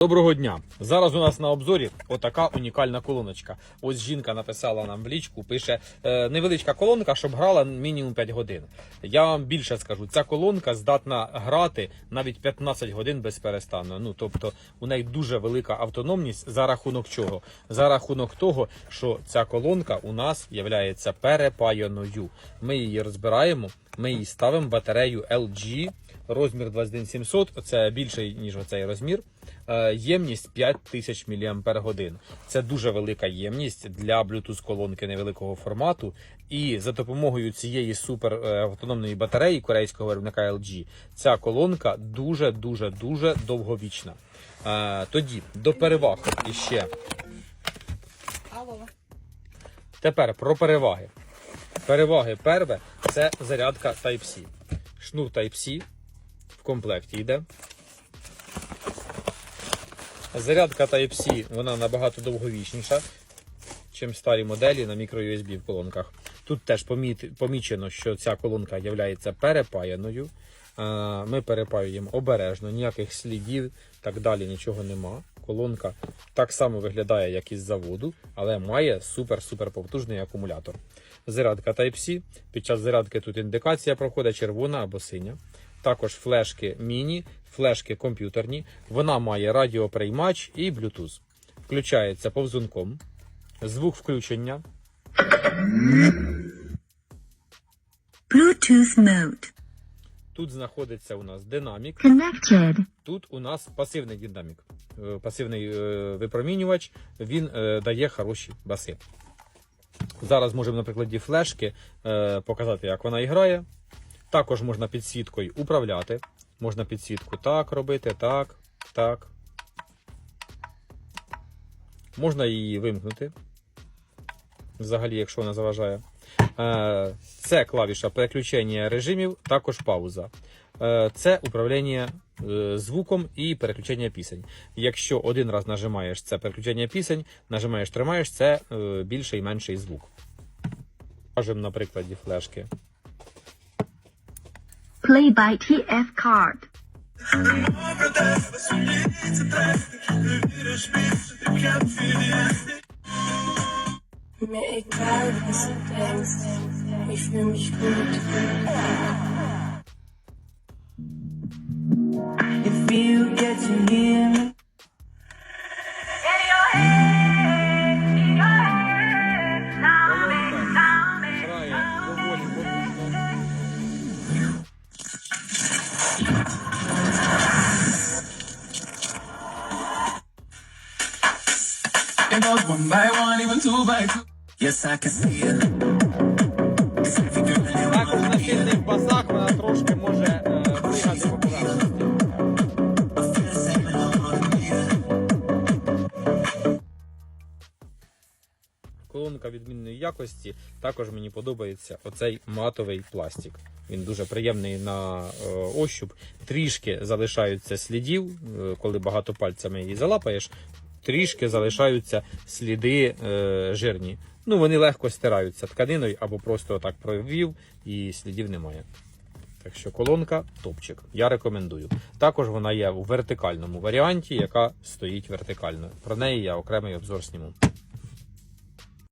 Доброго дня! Зараз у нас на обзорі отака унікальна колоночка. Ось жінка написала нам в лічку, пише е, невеличка колонка, щоб грала мінімум 5 годин. Я вам більше скажу, ця колонка здатна грати навіть 15 годин без перестану. Ну тобто у неї дуже велика автономність за рахунок чого? За рахунок того, що ця колонка у нас є перепаяною. Ми її розбираємо, ми її ставимо батарею LG. Розмір 21700, це більший ніж оцей розмір. Ємність 5000 мАч. Це дуже велика ємність для Bluetooth колонки невеликого формату. І за допомогою цієї супер е, автономної батареї корейського виробника LG ця колонка дуже дуже дуже довговічна. Е, Тоді до переваг іще. Тепер про переваги. Переваги перше це зарядка Type-C. Шнур Type-C в комплекті йде. Зарядка Type-C вона набагато довговічніша, ніж старі моделі на microUSB в колонках. Тут теж помічено, що ця колонка є перепаяною. Ми перепаюємо обережно, ніяких слідів, так далі нічого нема. Колонка так само виглядає, як із заводу, але має супер-супер потужний акумулятор. Зарядка Type-C. Під час зарядки тут індикація проходить червона або синя. Також флешки міні, флешки комп'ютерні. Вона має радіоприймач і Bluetooth. Включається повзунком. Звук включення. Bluetooth mode. Тут знаходиться у нас динамік. Connected. Тут у нас пасивний динамік. Е, Пасивний е, випромінювач. Він е, дає хороші баси. Зараз можемо на прикладі флешки показати, як вона грає. Також можна підсвіткою управляти. Можна підсвітку так робити, так, так. Можна її вимкнути. Взагалі, якщо вона заважає. Е, Це клавіша переключення режимів, також пауза. Е, Це управління е, звуком і переключення пісень. Якщо один раз нажимаєш це переключення пісень, нажимаєш, тримаєш це більший і менший звук. Кажемо на прикладі флешки. Play by TF card. Mir egal, was du denkst. Ich fühle mich gut. It goes one by one, even two by two. Yes, I can see it. Вона трошки може е, поверхності. Колонка відмінної якості. Також мені подобається оцей матовий пластик. Він дуже приємний на е, ощуп. Трішки залишаються слідів, е, коли багато пальцями її залапаєш. Трішки залишаються сліди е, жирні. Ну, вони легко стираються тканиною або просто так провів і слідів немає. Так що колонка топчик. Я рекомендую. Також вона є у вертикальному варіанті, яка стоїть вертикально. Про неї я окремий обзор зніму.